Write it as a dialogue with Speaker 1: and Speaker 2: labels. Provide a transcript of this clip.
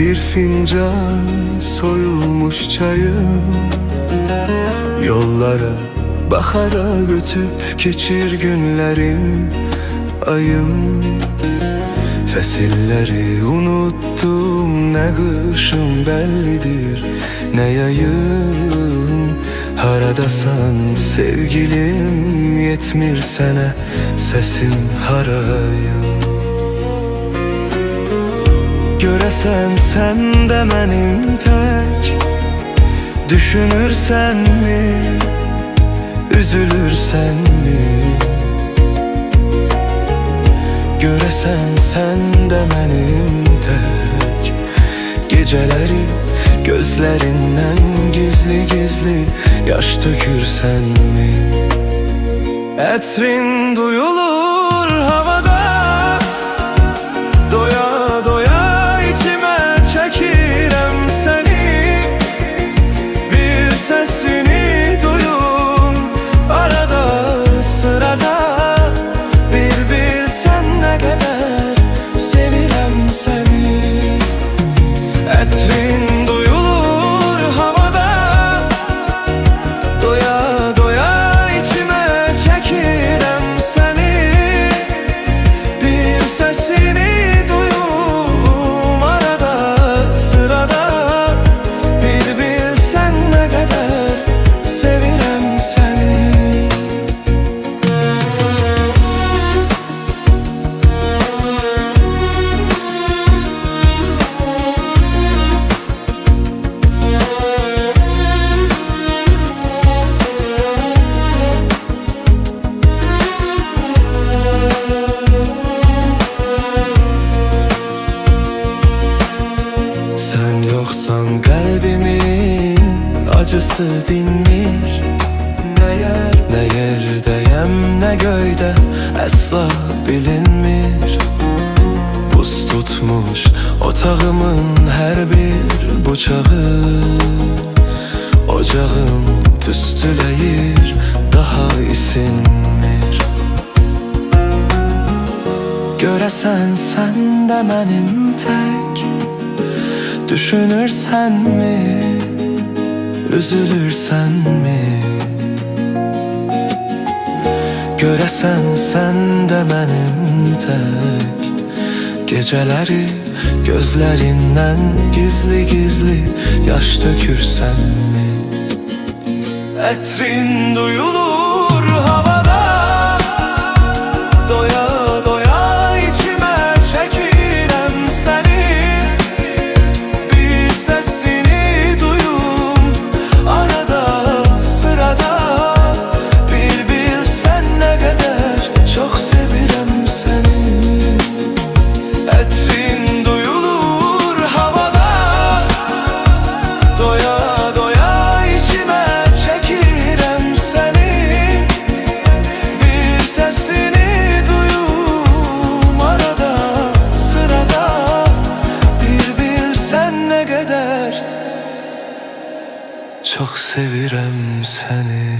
Speaker 1: Bir fincan soyulmuş çayım. Yollara bakarak ötüp geçir günlerim Ayım. Fesilleri unuttum ne kışım bellidir ne yayım. Haradasan sevgilim yetmir sene sesim harayım Göresen sen de benim tek. Düşünürsen mi, üzülürsen mi? Göresen sen de benim tek. Geceleri gözlerinden gizli gizli Yaş dökürsen mi? Etrin acısı dinmir. Ne yer ne yerdeyem ne göyde asla bilinmir. Buz tutmuş otağımın her bir bıçağı. Ocağım tüstüleyir daha isinmir. Göresen sen de benim tek Düşünürsen mi, üzülürsen mi? Göresen sen de benim tek Geceleri gözlerinden gizli gizli Yaş dökürsen mi? Etrin duyulur çok sevirem seni.